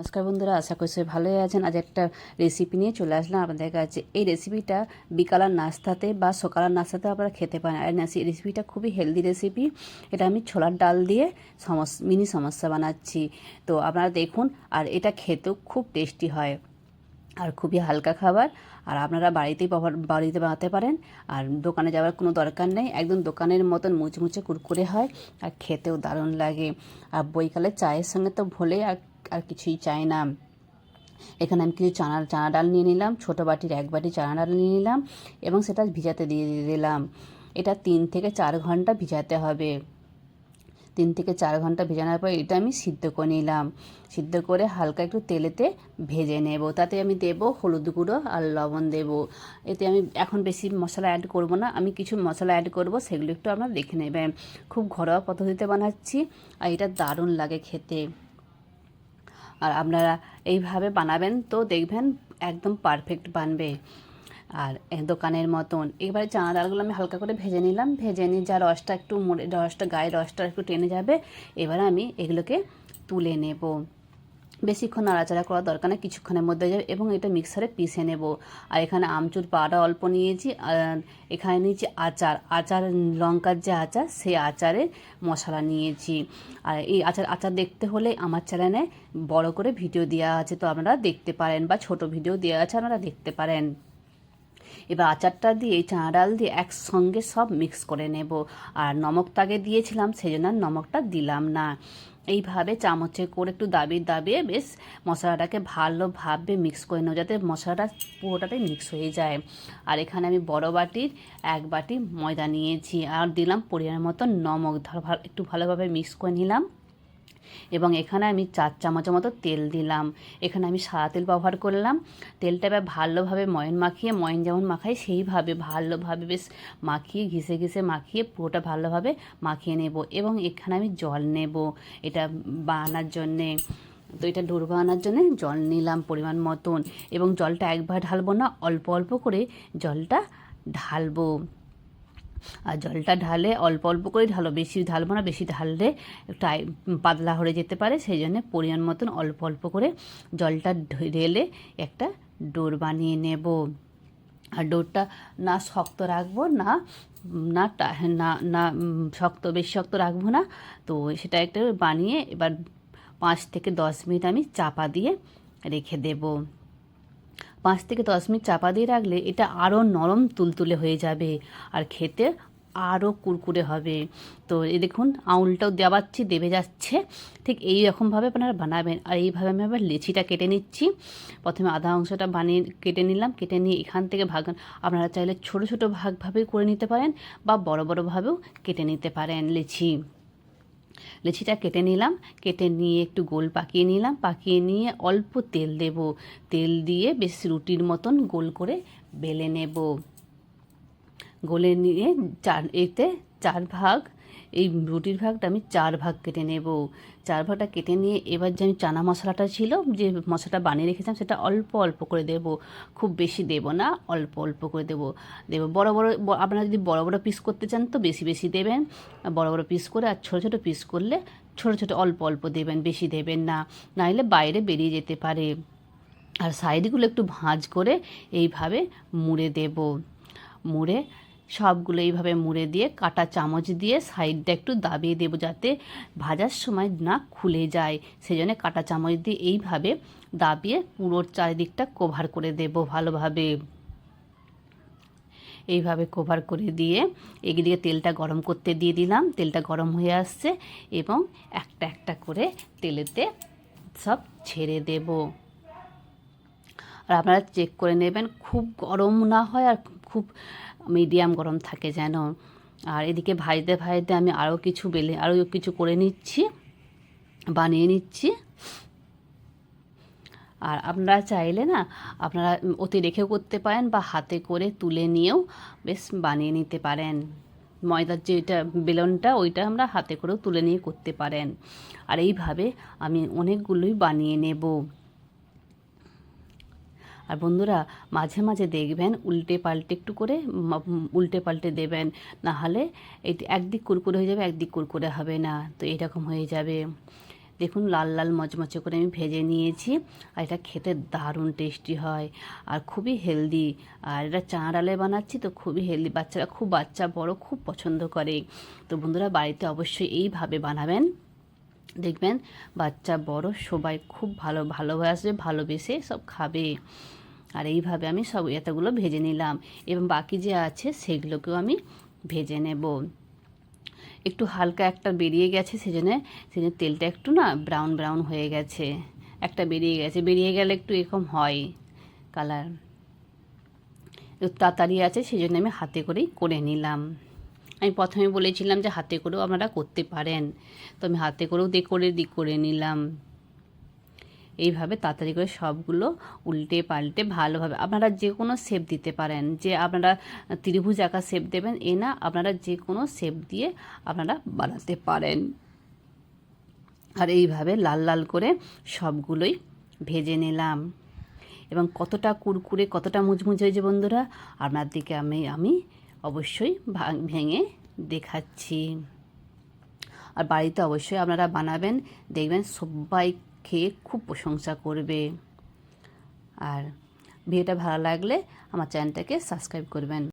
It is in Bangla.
নমস্কার বন্ধুরা, আশা করছি ভালোই আছেন। আজ একটা রেসিপি নিয়ে চলে আসলাম আপনাদের কাছে। এই রেসিপিটা বিকালের নাস্তাতে বা সকালের নাস্তাতে আপনারা খেতে পারেন। আর এই রেসিপিটা খুবই হেলদি রেসিপি এটা আমি ছোলার ডাল দিয়ে সমস মিনি সমস্যা বানাচ্ছি। তো আপনারা দেখুন, আর এটা খেতেও খুব টেস্টি হয়। আর খুবই হালকা খাবার। আর আপনারা বাড়িতেই বাড়িতে বানাতে পারেন। আর দোকানে যাওয়ার কোনো দরকার নেই। একদম দোকানের মতন মুচমুচে কুরকুরে হয়। আর খেতেও দারুণ লাগে। আর বইকালে চায়ের সঙ্গে তো ভোলে আর আর কিছুই চাই না। এখানে আমি কিছু চানা চানা ডাল নিয়ে নিলাম, ছোটো বাটির এক বাটি চানা ডাল নিয়ে নিলাম এবং সেটা ভিজাতে দিয়ে দিয়ে দিলাম। এটা তিন থেকে চার ঘণ্টা ভিজাতে হবে। তিন থেকে চার ঘণ্টা ভেজানোর পর এটা আমি সিদ্ধ করে নিলাম। সিদ্ধ করে হালকা একটু তেলেতে ভেজে নেব। তাতে আমি দেব হলুদ গুঁড়ো আর লবণ দেব। এতে আমি এখন বেশি মশলা অ্যাড করব না। আমি কিছু মশলা অ্যাড করব, সেগুলো একটু আপনারা দেখে নেবেন। খুব ঘরোয়া পদ্ধতিতে বানাচ্ছি আর এটা দারুণ লাগে খেতে। আর আপনারা এইভাবে বানাবেন তো দেখবেন একদম পারফেক্ট বানবে। আর দোকানের মতন। এবারে চানা ডালগুলো আমি হালকা করে ভেজে নিলাম। ভেজে নিয়ে যা রসটা একটু রসটা গায়ে রসটা একটু টেনে যাবে, এবার আমি এগুলোকে তুলে নেব। বেশিক্ষণ নাড়াচাড়া করার দরকার নেই, কিছুক্ষণের মধ্যে যাবে এবং এটা মিক্সারে পিষে নেব। আর এখানে আমচুর পাউডার অল্প নিয়েছি, আর এখানে নিয়েছি আচার। আচার, লঙ্কার যে আচার, সেই আচারে মশলা নিয়েছি। আর এই আচার আচার দেখতে হলে আমার চ্যানেলে বড় করে ভিডিও দেওয়া আছে, তো আপনারা দেখতে পারেন বা ছোট ভিডিও দেওয়া আছে, আপনারা দেখতে পারেন। এবার আচারটা দিয়ে, এই চানা ডাল দিয়ে একসঙ্গে সব মিক্স করে নেব। আর নমক তাগে দিয়েছিলাম সেই জন্য নমকটা দিলাম না। এইভাবে চামচে করে একটু দাবিয়ে দাবিয়ে বেশ মশলাটাকে ভালোভাবে মিক্স করে নেব, যাতে মশলাটা পুরোটাতে মিক্স হয়ে যায়। আর এখানে আমি বড় বাটির এক বাটি ময়দা নিয়েছি, আর দিলাম পরিমাণ মতো নমক। একটু ভালোভাবে মিক্স করে নিলাম। এবং এখানে আমি চার চামচের মতো তেল দিলাম। এখানে আমি সাদা তেল ব্যবহার করলাম। তেলটা এবার ভালোভাবে ময়ন মাখিয়ে, ময়ন যেমন মাখাই সেইভাবে ভালোভাবে বেশ মাখিয়ে, ঘিসে ঘিসে মাখিয়ে পুরোটা ভালোভাবে মাখিয়ে নেব এবং এখানে আমি জল নেব। এটা বানার জন্যে, তো এটা ডোর বানানোর জন্য জল নিলাম পরিমাণ মতন এবং জলটা একবার ঢালবো না, অল্প অল্প করে জলটা ঢালবো। আর জলটা ঢালে অল্প অল্প করে ঢালো। বেশি ঢালবো না, বেশি ঢাললে টাই পাতলা হয়ে যেতে পারে। সেই জন্য পরিমাণ মতন অল্প অল্প করে জলটা ঢেলে একটা ডোর বানিয়ে নেব। আর ডোরটা না শক্ত রাখব, না না না না শক্ত, বেশি শক্ত রাখব না। তো সেটা একটা বানিয়ে এবার পাঁচ থেকে দশ মিনিট আমি চাপা দিয়ে রেখে দেবো। পাঁচ থেকে দশ মিনিট চাপা দিয়ে রাখলে এটা আরও নরম তুলতুলে হয়ে যাবে আর খেতে আরও কুরকুরে হবে। তো এ দেখুন আউলটাও দেওয়াচ্ছি দেবে যাচ্ছে। ঠিক এই রকমভাবে আপনারা বানাবেন। আর এইভাবে আমি আবার লেচিটা কেটে নিচ্ছি। প্রথমে আধা অংশটা বানিয়ে কেটে নিলাম। কেটে নিয়ে এখান থেকে ভাগ আপনারা চাইলে ছোট ছোট ভাগভাবে করে নিতে পারেন বা বড় বড়োভাবেও কেটে নিতে পারেন লেচি। লেচিটা কেটে নিলাম, কেটে নিয়ে একটু গোল পাকিয়ে নিলাম, পাকিয়ে নিয়ে অল্প তেল দেব। তেল দিয়ে বেশ রুটির মতন গোল করে বেলে নেব। গোলে নিয়ে চার, এতে চার ভাগ। এই রুটির ভাগটা আমি চার ভাগ কেটে নেব। চার ভাগটা কেটে নিয়ে এবার যে আমি চানা মশলাটা ছিল, যে মশলাটা বানিয়ে রেখেছিলাম, সেটা অল্প অল্প করে দেব। খুব বেশি দেব না, অল্প অল্প করে দেব। দেব বড় বড় আপনারা যদি বড় বড় পিস করতে চান তো বেশি বেশি দেবেন। বড় বড় পিস করে আর ছোটো ছোটো পিস করলে ছোটো ছোটো অল্প অল্প দেবেন, বেশি দেবেন না। নাহলে বাইরে বেরিয়ে যেতে পারে। আর সাইডগুলো একটু ভাঁজ করে এইভাবে মুড়ে দেব। মুড়ে সবগুলো এইভাবে মুড়ে দিয়ে, কাটা চামচ দিয়ে সাইডটা একটু দাবিয়ে দেবো যাতে ভাজার সময় না খুলে যায়। সেই জন্য কাটা চামচ দিয়ে এইভাবে দাবিয়ে পুরোর চারিদিকটা কভার করে দেব ভালোভাবে। এইভাবে কভার করে দিয়ে এদিকে তেলটা গরম করতে দিয়ে দিলাম। তেলটা গরম হয়ে আসছে এবং একটা একটা করে তেলেতে সব ছেড়ে দেব। আর আপনারা চেক করে নেবেন, খুব গরম না হয় আর খুব মিডিয়াম গরম থাকে যেন। আর এদিকে ভাজতে ভাজতে আমি আরও কিছু বেলে আরও কিছু করে নিচ্ছি, বানিয়ে নিচ্ছি। আর আপনারা চাইলে না, আপনারা ওতে রেখেও করতে পারেন বা হাতে করে তুলে নিয়েও বেশ বানিয়ে নিতে পারেন। ময়দার যেটা বেলনটা, ওইটা আমরা হাতে করেও তুলে নিয়ে করতে পারেন। আর এইভাবে আমি অনেকগুলোই বানিয়ে নেব। আর বন্ধুরা, মাঝে মাঝে দেখবেন উল্টে পাল্টে একটু করে উল্টে পাল্টে দেবেন। না হলে এটি একদিক কুরকুরে হয়ে যাবে, একদিক কুরকুরে হবে না। তো এরকম হয়ে যাবে। দেখুন, লাল লাল, মচমচে করে আমি ভেজে নিয়েছি। আর এটা খেতে দারুণ টেস্টি হয় আর খুবই হেলদি। আর এটা চাঁ ডালে বানাচ্ছি তো খুবই হেলদি। বাচ্চারা খুব বাচ্চা, বড় খুব পছন্দ করে। তো বন্ধুরা, বাড়িতে অবশ্যই এইভাবে বানাবেন। দেখবেন, বাচ্চা বড়, সবাই খুব ভালো, ভালোবাসবে, ভালোবেসে সব খাবে। আর এইভাবে আমি সব এতগুলো ভেজে নিলাম। এবং বাকি যে আছে সেগুলোকেও আমি ভেজে নেব। একটু হালকা একটা বেরিয়ে গেছে, সেজন্য সেজন্য তেলটা একটু না ব্রাউন ব্রাউন হয়ে গেছে। একটা বেরিয়ে গেছে। বেরিয়ে গেলে একটু এরকম হয় কালার। তাড়াতাড়ি আছে সেই জন্য আমি হাতে করেই করে নিলাম। আমি প্রথমে বলেছিলাম যে হাতে করেও আপনারা করতে পারেন। তো আমি হাতে করেও দিয়ে করে দিক করে নিলাম। এইভাবে তাড়াতাড়ি করে সবগুলো উল্টে পাল্টে ভালোভাবে আপনারা যে কোনো শেপ দিতে পারেন। যে আপনারা ত্রিভুজ আঁকা শেপ দেবেন, এ না আপনারা যে কোনো শেপ দিয়ে আপনারা বানাতে পারেন। আর এইভাবে লাল লাল করে সবগুলোই ভেজে নিলাম। এবং কতটা কুরকুরে, কতটা মুচমুচে হয়েছে বন্ধুরা, আপনার দিকে আমি আমি অবশ্যই ভেঙে দেখাচ্ছি। আর বাড়িতে অবশ্যই আপনারা বানাবেন, দেখবেন সবাই খেয়ে খুব প্রশংসা করবে। আর ভিডিওটা ভালো লাগলে আমার চ্যানেলটাকে সাবস্ক্রাইব করবেন।